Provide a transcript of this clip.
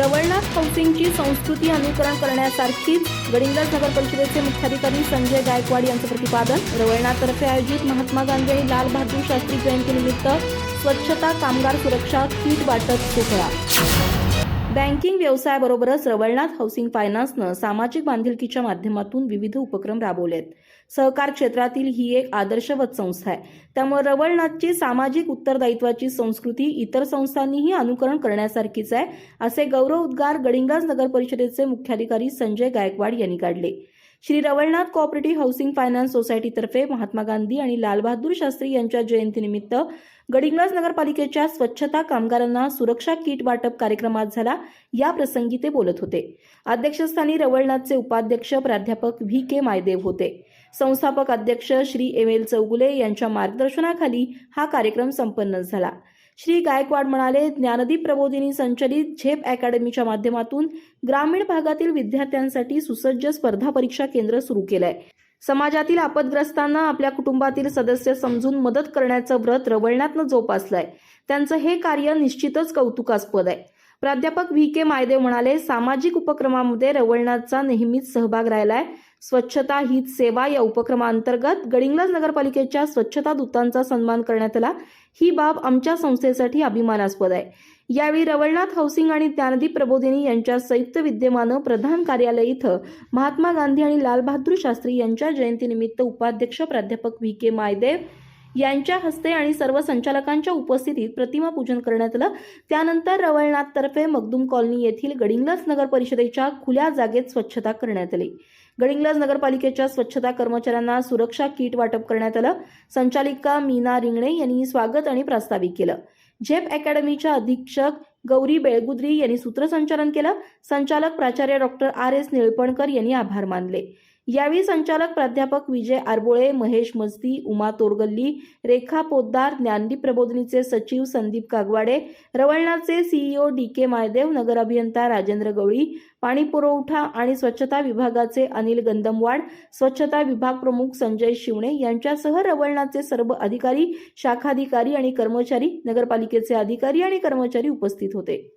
रवळनाथ हाऊसिंगची संस्कृती अनुकरण करण्यासारखीच गडिंग्लज नगर परिषदेचे मुख्याधिकारी संजय गायकवाड यांचं प्रतिपादन. रवळनाथतर्फे आयोजित महात्मा गांधी आणि लाल बहादूर शास्त्री जयंतीनिमित्त स्वच्छता कामगार सुरक्षा किट वाटप सोहळा बँकिंग व्यवसायाबरोबरच रवळनाथ हाऊसिंग फायनान्सनं सामाजिक बांधिलकीच्या माध्यमातून विविध उपक्रम राबवले आहेत सहकार क्षेत्रातील ही एक आदर्शवत संस्था आहे. त्यामुळे रवळनाथची सामाजिक उत्तरदायित्वाची संस्कृती इतर संस्थांनीही अनुकरण करण्यासारखीच आहे असे गौरव उद्गार गडिंग्लज नगर परिषदेचे मुख्याधिकारी संजय गायकवाड यांनी काढले. Shri Ravalnath cooperative housing finance सोसायटीतर्फे Mahatma Gandhi आणि लालबहादूर शास्त्री यांच्या जयंतीनिमित्त गडिंग्लज नगरपालिकेच्या स्वच्छता कामगारांना सुरक्षा किट वाटप कार्यक्रमात झाला. या प्रसंगी ते बोलत होते. अध्यक्षस्थानी रवळनाथचे उपाध्यक्ष प्राध्यापक व्ही के मायदेव होते. संस्थापक अध्यक्ष श्री एम एल चौगुले यांच्या मार्गदर्शनाखाली हा कार्यक्रम संपन्न झाला. श्री गायकवाड म्हणाले ज्ञानदीप प्रबोधिनी संचलित झेप अकॅडमीच्या माध्यमातून ग्रामीण भागातील विद्यार्थ्यांसाठी सुसज्ज स्पर्धा परीक्षा केंद्र सुरू केलंय. समाजातील आपदग्रस्तांना आपल्या कुटुंबातील सदस्य समजून मदत करण्याचं व्रत रवळण्यातनं जोपासलंय. त्यांचं हे कार्य निश्चितच कौतुकास्पद आहे. प्राध्यापक व्ही के मायदेव म्हणाले सामाजिक उपक्रमामध्ये रवळनाथचा नेहमीच सहभाग राहिलाय. स्वच्छता हीच सेवा या उपक्रमांतर्गत गडिंग्लज नगरपालिकेच्या स्वच्छता दूतांचा सन्मान करण्यात आला. ही बाब आमच्या संस्थेसाठी अभिमानास्पद आहे. यावेळी रवळनाथ हाऊसिंग आणि ज्ञानदीप प्रबोधिनी यांच्या संयुक्त विद्यमानं प्रधान कार्यालय इथं महात्मा गांधी आणि लालबहादूर शास्त्री यांच्या जयंतीनिमित्त उपाध्यक्ष प्राध्यापक व्ही के मायदेव यांच्या हस्ते आणि सर्व संचालकांच्या उपस्थितीत प्रतिमा पूजन करण्यात आलं. त्यानंतर रवळनाथतर्फे मगदूम कॉलनी येथील गडिंग्लज नगर परिषदेच्या खुल्या जागेत स्वच्छता करण्यात आली. गडिंग्लज नगरपालिकेच्या स्वच्छता कर्मचाऱ्यांना सुरक्षा किट वाटप करण्यात आलं. संचालिका मीना रिंगणे यांनी स्वागत आणि प्रास्ताविक केलं. झेप अकॅडमीच्या अधीक्षक गौरी बेळगुद्री यांनी सूत्रसंचालन केलं. संचालक प्राचार्य डॉक्टर आर एस निळपणकर यांनी आभार मानले. यावेळी संचालक प्राध्यापक विजय आरबोळे महेश मस्ती उमा तोरगल्ली रेखा पोद्दार ज्ञानदीप प्रबोधिनीचे सचिव संदीप कागवाडे रवळनाथचे सीईओ डी के मायदेव नगर अभियंता राजेंद्र गवळी पाणी पुरवठा आणि स्वच्छता विभागाचे अनिल गंदमवाड स्वच्छता विभाग प्रमुख संजय शिवणे यांच्यासह रवळनाथचे सर्व अधिकारी शाखाधिकारी आणि कर्मचारी नगरपालिकेचे अधिकारी आणि कर्मचारी उपस्थित होते.